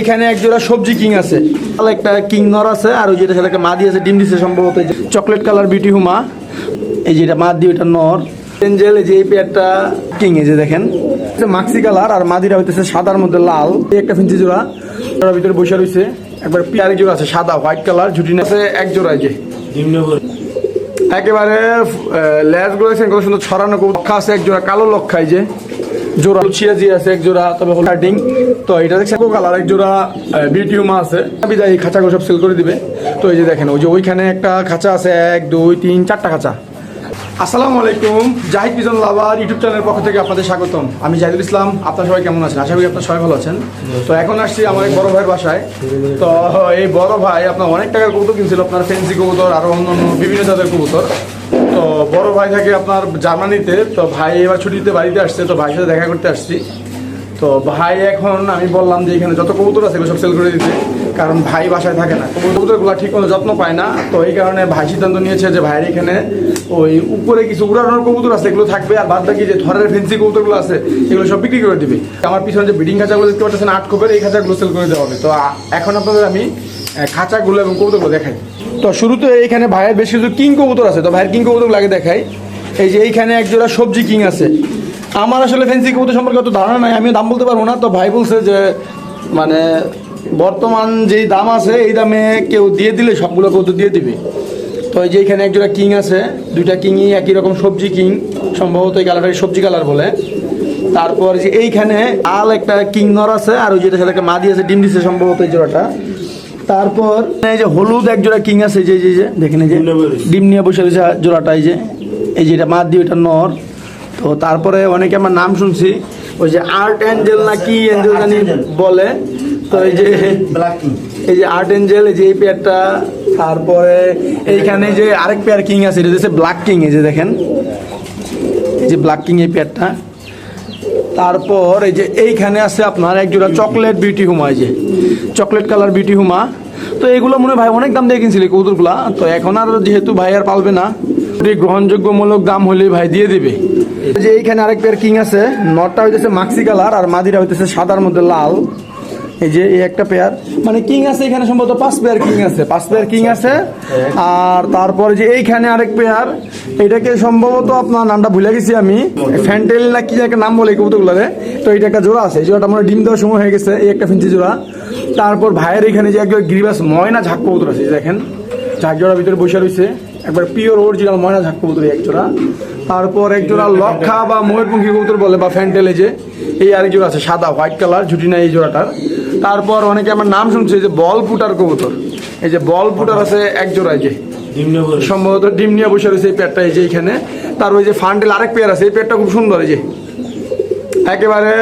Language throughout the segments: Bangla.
এখানে এক জোড়া সবজি কিং আছে। একটা কিং নর আছে, আর ওই যেটা সাথে একটা মাদি আছে ডিম দিছে সম্ভবত চকলেট কালার বিউটি হুমা। এই যেটা মাদি ওটা নর। এঞ্জেল, এই যে এই পেয়ারটা কিং, এই যে দেখেন। মাক্সি কালার, আর মাদিরা হইতেছে সাদার মধ্যে লাল। এই একটা ফিঞ্চি জোড়া, জোড়ার ভিতরে বসে রয়েছে একবার পিয়ারি জোড়া আছে, সাদা, হোয়াইট কালার, ঝুটি আছে এক জোড়া যে। একেবারে ল্যাসগুলো এগুলো সুন্দর ছড়ানো লক্ষা আছে এক জোড়া, কালো লক্ষা এই যে। জোড়া ছিয়াজি আছে, এক জোড়া তবে হল তো এটা দেখছে কালার এক জোড়া বিউটিউমা আছে। বিদায় এই খাঁচাগুলো সব সেল করে দিবে। তো এই যে দেখেন, ওই যে ওইখানে একটা খাঁচা আছে, এক, দুই, তিন, চারটা খাঁচা। আসসালামু আলাইকুম, জাহিদ পিজন লাভার ইউটিউব চ্যানেলের পক্ষ থেকে আপনাদের স্বাগতম। আমি জাহিদুল ইসলাম, আপনার সবাই কেমন আছেন? আশা করি আপনার সবাই ভালো আছেন। তো এখন আসছি আমার এক বড় ভাইয়ের বাসায়। তো এই বড় ভাই আপনার অনেক টাকার কবুতর কিনছিল, আপনার ফেন্সি কবুতর, আরও অন্যান্য বিভিন্ন জাতের কবুতর। তো বড় ভাই থাকে আপনার জার্মানিতে, তো ভাই এবার ছুটিতে বাড়িতে আসছে, তো ভাইয়ের সাথে দেখা করতে আসছি। তো ভাই এখন আমি বললাম যে এখানে যত কবুতর আছে সব সেল করে দিতে, কারণ ভাই বাসায় থাকে না। কবুতরগুলো ঠিক মতো যত্ন পায় না, তো এই কারণে ভাই সিদ্ধান্ত নিয়েছে যে ভাইয়ের এখানে ওই উপরে কিছু উড়ানোর কবুতর আছে, এগুলো থাকবে, আর বাদ বাকি যে থরের ফেন্সি কবুতরগুলো আছে, এগুলো সব বিক্রি করে দিবে। আমার পিছনে যে বিডিং খাঁচাগুলো দেখতে পাচ্ছেন, আট খোপের এই খাঁচাগুলো সেল করে দেওয়া হবে। তো এখন আপনাদের আমি খাঁচাগুলো এবং কবুতরগুলো দেখাই। তো শুরুতে এইখানে ভাইয়ের বেশ কিছু কিং কবুতর আছে, তো ভাইয়ের কিং কবুতরগুলো আগে দেখাই। এই যে এইখানে এক জোড়া সবজি কিং আছে। আমার আসলে ফেন্সি কবুতর সম্পর্কে অত ধারণা নাই, আমি দাম বলতে পারব না, তো ভাই বলছে যে মানে বর্তমান যেই দাম আছে, এই দামে কেউ দিয়ে দিলে সবগুলো কবুতর দিয়ে দিবে। তো এই যে এখানে একজোড়া কিং আছে, দুইটা কিংই একই রকম সবজি কিং, সম্ভবত এই কালারটাকে সবজি কালার বলে। তারপর যে এইখানে আল একটা কিং নর আছে, আর ওই যেটা সাথে একটা মাদি আছে, ডিম দিছে সম্ভবত এই জোড়াটা। তারপর এই যে হলুদ এক জোড়া কিং আছে যে যে যে দেখেন এই যে ডিম নিয়ে বসে রয়েছে জোড়াটা এই যে এই যেটা মাদি ওইটা নর। তো তারপরে অনেকে আমার নাম শুনছি ওই যে আর্ট অ্যাঞ্জেল না কি অ্যাঞ্জেল জানি বলে। তো এই যে এই যে আর্ট অ্যাঞ্জেল এই যে এই পেয়ারটা তারপরে এইখানে যে আরেক পেয়ার কিং আছে এটা হচ্ছে ব্ল্যাক কিং এই যে দেখেন। এই যে ব্ল্যাক কিং এই পেয়ারটা তারপর এই যে এইখানে আছে আপনার এক জোড়া চকলেট বিউটি হুমা এই যে। চকলেট কালার বিউটি হুমা তো এগুলো মনে ভাই অনেক দাম দিয়ে কিনছিল কবুতরগুলা তো এখন আর যেহেতু ভাই আর পালবে না গ্রহণযোগ্যমূলক দাম হলে ভাই দিয়ে দিবে। যে এইখানে আরেক পেয়ার কিং আছে, নটটা হইতেছে মাক্সি কালার আর মাদিরা হইতেছে সাদার মধ্যে লাল। এই যে এই একটা পেয়ার মানে কিং আছে এখানে সম্ভবত পাঁচ পেয়ার কিং আছে। পাঁচ পেয়ার কিং আছে। আর তারপরে যে এইখানে আরেক পেয়ার এটাকে সম্ভবত আপনার নামটা ভুলে গেছি আমি। ফ্যান্টেল না কি একটা নাম বলে কবুতরগুলোরে। তো এটা একটা জোড়া আছে। জোড়াটা আমার ডিম দেওয়ার সময় হয়ে গেছে এই একটা ফিঞ্চি জোড়া। তারপর ভাইয়ের এখানে যে একবার গিরিবাস ময়না ঝাক কবুতর আছে দেখেন। ঝাঁক জোড়ার ভিতরে বসে রয়েছে। একবার পিওর অরিজিনাল ময়না ঝাক কবুতর এক জোড়া। তারপর এক জোড়া লক্ষা বা ময়ূরপঙ্খী কবুতর বলে বা ফ্যান্টেলে যে এই আরেক জোড়া আছে সাদা হোয়াইট কালার ঝুটি না এই জোড়াটার। তারপর অনেকে আমার নাম শুনছে এই যে বল পুটার কবুতর। এই যে বল পুটার আছে এক জোড়া এই যে। সম্ভবত ডিম নিয়ে বসে রয়েছে এই পেয়ারটা এই যে এখানে তার ওই যে ফান্ডেল আরেক পেয়ার আছে এই পেয়ারটা খুব সুন্দর এই যে। একেবারে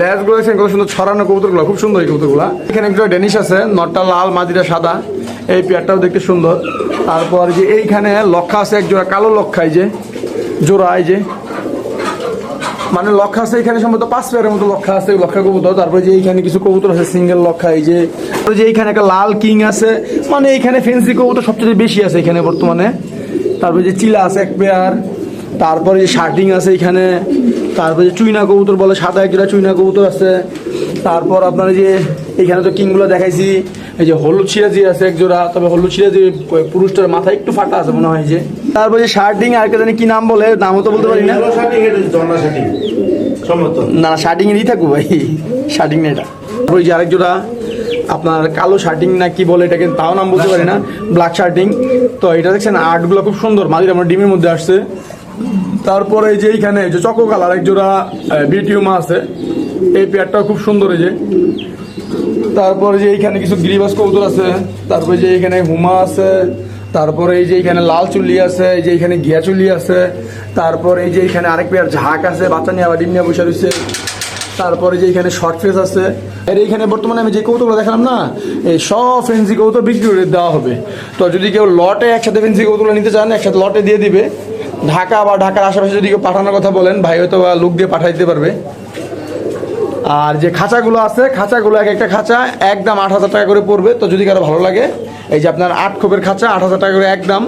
ল্যাসগুলো আছে এগুলো সুন্দর ছড়ানো কবুতরগুলো খুব সুন্দর এই কবুতরগুলো। এখানে একটা ডেনিশ আছে নটটা লাল মাদিরা সাদা এই পেয়ারটাও দেখতে সুন্দর। তারপর যে এইখানে লক্ষা আছে এক জোড়া কালো লক্ষা এই যে। জোড়া এই যে। মানে লক্ষা আছে এখানে সম্ভবত পাঁচ পেয়ারের মতো লক্ষা আছে লক্ষা কবুতর। তারপরে যে এইখানে কিছু কবুতর আছে সিঙ্গেল লক্ষা এই যে যে এইখানে একটা লাল কিং আছে। মানে এইখানে ফেন্সি কবুতর সবচেয়ে বেশি আছে এখানে বর্তমানে। তারপরে যে চিলা আছে এক পেয়ার তারপরে যে শার্টিং আছে এখানে। তারপরে যে চুইনা কবুতর বলে, সাদা একটা চুইনা কবুতর আছে। তারপর আপনার যে এখানে তো কিংগুলো দেখাইছি। এই যে হলুদ সিরাজি আছে এক জোড়া তবে হলুদ সিরাজি পুরুষটার মাথা একটু ফাটা আছে মনে হয় যে। তারপর যে শার্টিং আর একটা জানি কি নাম বলে নামও তো বলতে পারি না। না শার্টিং এরই থাকব ভাই শার্টিং না এটা। ওই যে আরেক জোড়া আপনার কালো শার্টিং না কি বলে এটাকে তাও নাম বলতে পারি না ব্ল্যাক শার্টিং। তো এটা দেখছেন আর্টগুলো খুব সুন্দর মাঝে আমার ডিমের মধ্যে আসছে। তারপরে এই যে এইখানে এই যে চকো কালার এক জোড়া বিউটিউমা আছে। এই পেয়ারটাও খুব সুন্দর এই যে। তারপরে যে এইখানে কিছু গিরিবাস কবুতর আছে, তারপরে যে এইখানে হুমা আছে, তারপরে এই যে এইখানে লাল চুল্লি আছে, এই যে এইখানে ঘিয়া চুল্লি আছে, তারপর এই যে এখানে আরেক পেয়ার ঝাঁক আছে, বাচ্চা নিয়ে আবার ডিম নিয়ে বসে রয়েছে, তারপরে যে এখানে শর্ট ফেস আছে। আর এইখানে বর্তমানে আমি যে কৌতুকগুলো দেখালাম না, এই সব ফেন্সি কৌতুক বিক্রি করে দেওয়া হবে। তো যদি কেউ লটে একসাথে ফেন্সি কৌতুকগুলো নিতে চান, একসাথে লটে দিয়ে দিবে। ঢাকা বা ঢাকার আশেপাশে যদি কেউ পাঠানোর কথা বলেন, ভাই হয়তো বা লোক দিয়ে পাঠাই দিতে পারবে। আর যে খাঁচাগুলো আছে খাঁচাগুলো এক একটা খাঁচা একদম আট হাজার টাকা করে পড়বে। তো যদি কারও ভালো লাগে এই যে আপনার আট খোপের খাঁচা আট হাজার টাকা করে একদম।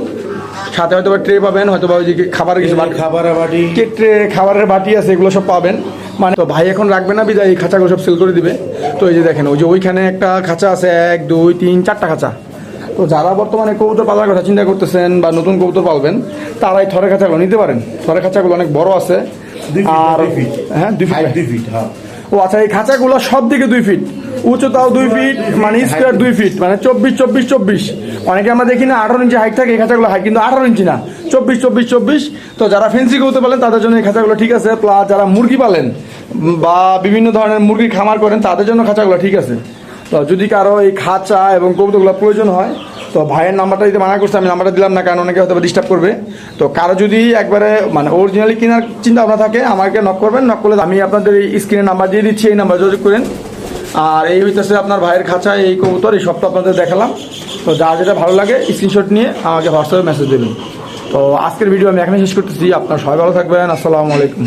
সাথে হয়তো বা ট্রে পাবেন হয়তো বা ওই যে খাবারের কিছু বাটি খাবার বাটি। ট্রে খাবারের বাটি আছে এগুলো সব পাবেন। মানে তো ভাই এখন রাখবে না বিদায় এই খাঁচাগুলো সব সেল করে দিবে। তো এই যে দেখেন ওই যে ওইখানে একটা খাঁচা আছে এক দুই তিন চারটা খাঁচা। তো যারা বর্তমানে কবুতর পালার কথা চিন্তা করতেছেন বা নতুন কবুতর পালবেন তারাই থরে খাঁচাগুলো নিতে পারেন। থরে খাঁচাগুলো অনেক বড় আছে। আর হ্যাঁ দুই ফিট দুই ফিট হ্যাঁ। ও আচ্ছা এই খাঁচাগুলো সব দিকে দুই ফিট উচ্চতাও দুই ফিট মানে স্কোয়ার দুই ফিট মানে চব্বিশ চব্বিশ চব্বিশ। অনেকে আমরা দেখি না আঠারো ইঞ্চি হাইট থাকে, এই খাঁচাগুলো হাইট কিন্তু আঠারো ইঞ্চি না, চব্বিশ চব্বিশ চব্বিশ। তো যারা ফেন্সি করতে পারেন তাদের জন্য এই খাঁচাগুলো ঠিক আছে প্লাস যারা মুরগি পালেন, বা বিভিন্ন ধরনের মুরগির খামার করেন, তাদের জন্য খাঁচাগুলো ঠিক আছে। তো যদি কারও এই খাঁচা এবং কবুতরগুলো প্রয়োজন হয় তো ভাইয়ের নাম্বারটা দিতে মানা করছে, আমি নাম্বারটা দিলাম না, কারণ অনেকে হয়তো ডিস্টার্ব করবে। তো কারও যদি একবারে মানে অরিজিনালি কেনার চিন্তা ভাবনা থাকে, আমাকে নক করবেন নক করলে আমি আপনাদের এই স্ক্রিনে নাম্বার দিয়ে দিচ্ছি, এই নাম্বার যোগাযোগ করেন। আর এই হইতেছে আপনার ভাইয়ের খাঁচা, এই কবুতর, এই সবটা আপনাদের দেখালাম। তো যা যেটা ভালো লাগে স্ক্রিনশট নিয়ে আমাকে হোয়াটসঅ্যাপে মেসেজ দেবেন। তো আজকের ভিডিও আমি এখানে শেষ করতেছি। আপনার সবাই ভালো থাকবেন। আসসালামু আলাইকুম।